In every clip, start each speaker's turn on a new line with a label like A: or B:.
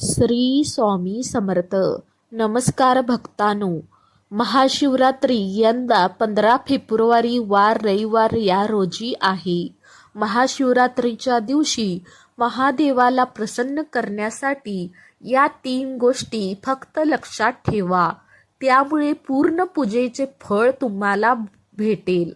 A: श्री स्वामी समर्थ. नमस्कार भक्तानो. महाशिवरात्री यंदा पंधरा फेब्रुवारी वार रविवार या रोजी आहे. महाशिवरात्रीच्या दिवशी महादेवाला प्रसन्न करण्यासाठी या तीन गोष्टी फक्त लक्षात ठेवा. त्यामुळे पूर्ण पूजेचे फळ तुम्हाला भेटेल.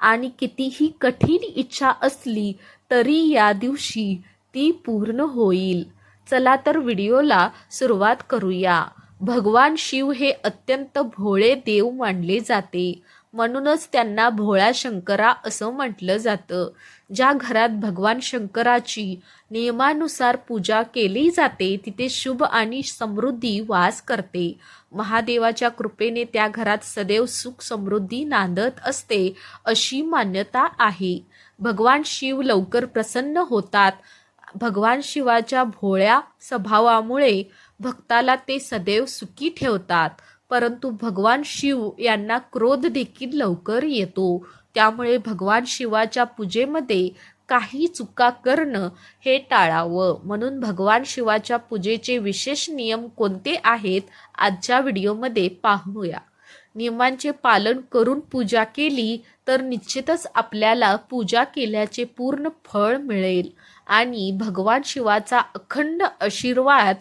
A: आणि कितीही कठीण इच्छा असली तरी या दिवशी ती पूर्ण होईल. चला तर व्हिडिओला सुरुवात करूया. भगवान शिव हे अत्यंत भोळे देव मानले जाते. म्हणूनच त्यांना भोळा शंकरा असं म्हटलं जातं. ज्या घरात भगवान शंकराची नियमानुसार पूजा केली जाते तिथे शुभ आणि समृद्धी वास करते. महादेवाच्या कृपेने त्या घरात सदैव सुख समृद्धी नांदत असते अशी मान्यता आहे. भगवान शिव लवकर प्रसन्न होतात. भगवान शिवाच्या भोळ्या स्वभावामुळे भक्ताला ते सदैव सुखी ठेवतात. परंतु भगवान शिव यांना क्रोध देखील लवकर येतो. त्यामुळे भगवान शिवाच्या पूजेमध्ये काही चुका करणं हे टाळावं. म्हणून भगवान शिवाच्या पूजेचे विशेष नियम कोणते आहेत? आजच्या व्हिडिओमध्ये पाहूया. नियमांचे पालन करून पूजा केली तर निश्चितच आपल्याला पूजा केल्याचे पूर्ण फळ मिळेल आणि भगवान शिवाचा अखंड आशीर्वाद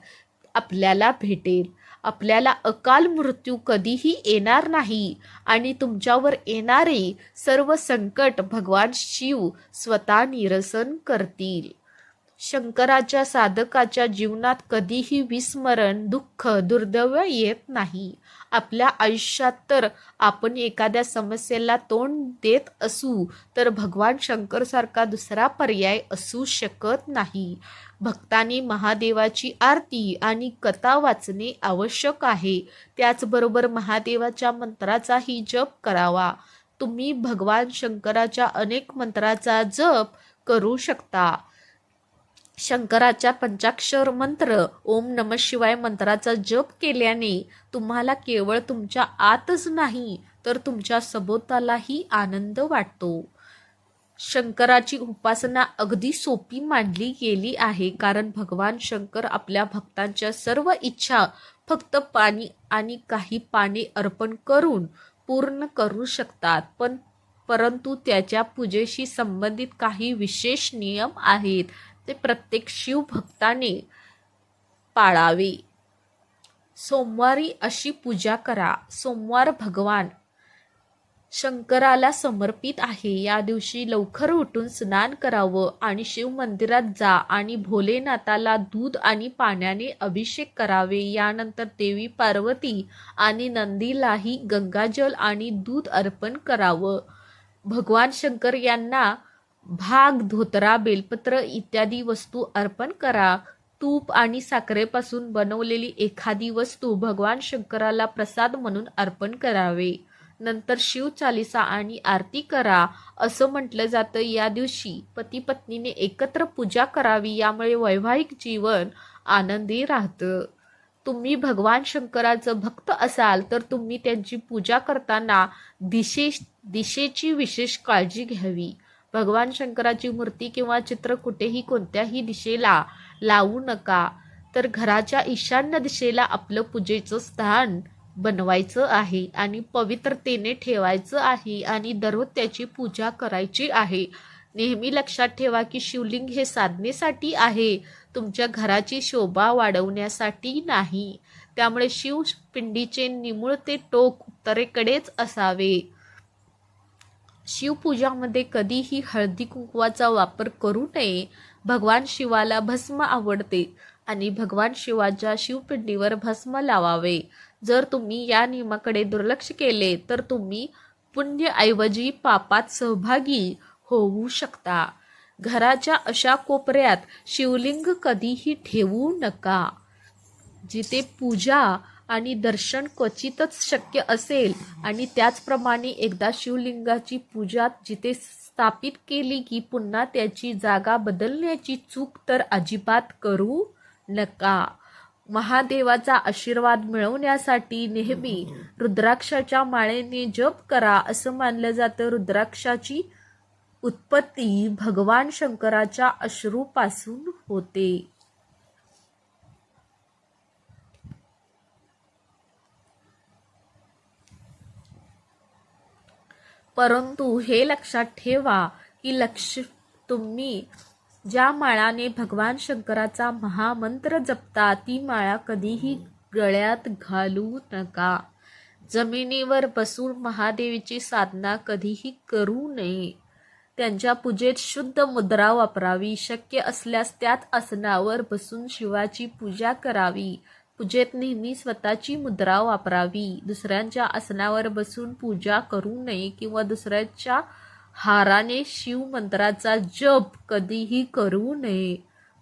A: आपल्याला भेटेल. आपल्याला अकाल मृत्यू कधीही येणार नाही आणि तुमच्यावर येणारे सर्व संकट भगवान शिव स्वतः निरसन करतील. शंकराच्या साधकाच्या जीवनात कधीही विस्मरण दुःख दुर्दैव येत नाही. आपल्या आयुष्यात तर आपण एखाद्या समस्येला तोंड देत असू तर भगवान शंकरसारखा दुसरा पर्याय असू शकत नाही. भक्तांनी महादेवाची आरती आणि कथा वाचणे आवश्यक आहे. त्याचबरोबर महादेवाच्या मंत्राचाही जप करावा. तुम्ही भगवान शंकराच्या अनेक मंत्राचा जप करू शकता. शंकराच्या पंचाक्षर मंत्र ओम नम शिवाय मंत्राचा जप केल्याने तुम्हाला केवळ तुमच्या आतच नाही तर तुमच्या सभोवतालाही आनंद वाटतो. शंकराची उपासना अगदी सोपी मानली गेली आहे कारण भगवान शंकर आपल्या भक्तांच्या सर्व इच्छा फक्त पाणी आणि काही पाणी अर्पण करून पूर्ण करू शकतात. पण परंतु त्याच्या पूजेशी संबंधित काही विशेष नियम आहेत. ते प्रत्येक शिवभक्ताने पाळावे. सोमवारी अशी पूजा करा. सोमवार भगवान शंकराला समर्पित आहे. या दिवशी लवकर उठून स्नान करावं आणि शिव मंदिरात जा आणि भोलेनाथाला दूध आणि पाण्याने अभिषेक करावे. यानंतर देवी पार्वती आणि नंदीलाही गंगाजल आणि दूध अर्पण करावं. भगवान शंकर यांना भाग धोतरा बेलपत्र इत्यादी वस्तू अर्पण करा. तूप आणि साखरेपासून बनवलेली एखादी वस्तू भगवान शंकराला प्रसाद म्हणून अर्पण करावे. नंतर शिव चालिसा आणि आरती करा. असं म्हटलं जातं या दिवशी. पती पत्नीने एकत्र पूजा करावी यामुळे वैवाहिक जीवन आनंदी राहतं. तुम्ही भगवान शंकराचं भक्त असाल तर तुम्ही त्यांची पूजा करताना दिशे दिशेची विशेष काळजी घ्यावी. भगवान शंकराची मूर्ती किंवा चित्र कुठेही कोणत्याही दिशेला लावू नका. तर घराच्या ईशान्य दिशेला आपलं पूजेचं स्थान बनवायचं आहे आणि पवित्रतेने ठेवायचं आहे आणि दररोज त्याची पूजा करायची आहे. नेहमी लक्षात ठेवा की शिवलिंग हे साधनेसाठी आहे. तुमच्या घराची शोभा वाढवण्यासाठी नाही. त्यामुळे शिवपिंडीचे निमुळते टोक उत्तरेकडेच असावे. शिवपूजामध्ये कधीही हळदी कुंकवाचा वापर करू नये. भगवान शिवाला भस्म आवडते आणि भगवान शिवाच्या शिवपिंडीवर भस्म लावावे. जर तुम्ही या नियमाकडे दुर्लक्ष केले तर तुम्ही पुण्यऐवजी पापात सहभागी होऊ शकता. घराच्या अशा कोपऱ्यात शिवलिंग कधीही ठेवू नका. जिथे पूजा आणि दर्शन क्वचितच शक्य असेल. आणि त्याचप्रमाणे एकदा शिवलिंगाची पूजा जिथे स्थापित केली की पुन्हा त्याची जागा बदलण्याची चूक तर अजिबात करू नका. महादेवाचा आशीर्वाद मिळवण्यासाठी नेहमी रुद्राक्षाच्या माळेने जप करा असं मानलं जातं. रुद्राक्षाची उत्पत्ती भगवान शंकराच्या अश्रूपासून होते. परंतु हे लक्षात ठेवा की लक्ष तुम्ही ज्या माळाने भगवान शंकराचा महामंत्र जपता ती माळा कधीही गळ्यात घालू नका. जमिनीवर बसून महादेवीची साधना कधीही करू नये. त्यांच्या पूजेत शुद्ध मुद्रा वापरावी. शक्य असल्यास त्यात आसनावर बसून शिवाची पूजा करावी. पूजेत नेहमी स्वतःची मुद्रा वापरावी. दुसऱ्यांच्या आसनावर बसून पूजा करू नये किंवा दुसऱ्याच्या हाराने शिव मंत्राचा जप कधीही करू नये.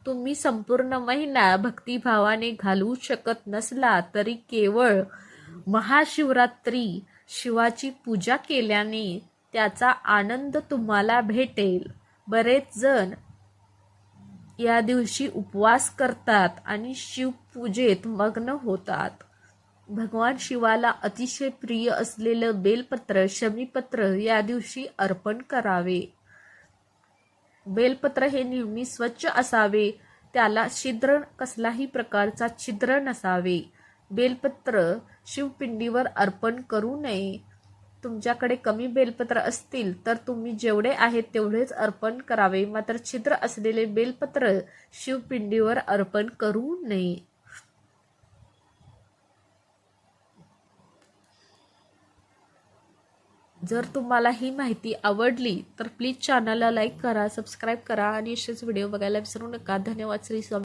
A: तुम्ही संपूर्ण महिना भक्तिभावाने घालवू शकत नसला तरी केवळ महाशिवरात्री शिवाची पूजा केल्याने त्याचा आनंद तुम्हाला भेटेल. बरेच जण या दिवशी उपवास करतात आणि शिवपूजेत मग्न होतात. भगवान शिवाला अतिशय प्रिय असलेलं बेलपत्र शमीपत्र या दिवशी अर्पण करावे. बेलपत्र हे नेहमी स्वच्छ असावे. त्याला छिद्र कसलाही प्रकारचा छिद्र नसावे. बेलपत्र शिवपिंडीवर अर्पण करू नये. तुमच्याकडे कमी बेलपत्र असतील तर तुम्ही जेवढे आहेत तेवढेच अर्पण करावे. मात्र छिद्र असलेले बेलपत्र शिवपिंडीवर अर्पण करू नये. जर तुम्हाला ही माहिती आवडली तर प्लीज चॅनलला लाईक करा सबस्क्राईब करा आणि असेच व्हिडिओ बघायला विसरू नका. धन्यवाद श्री स्वामी.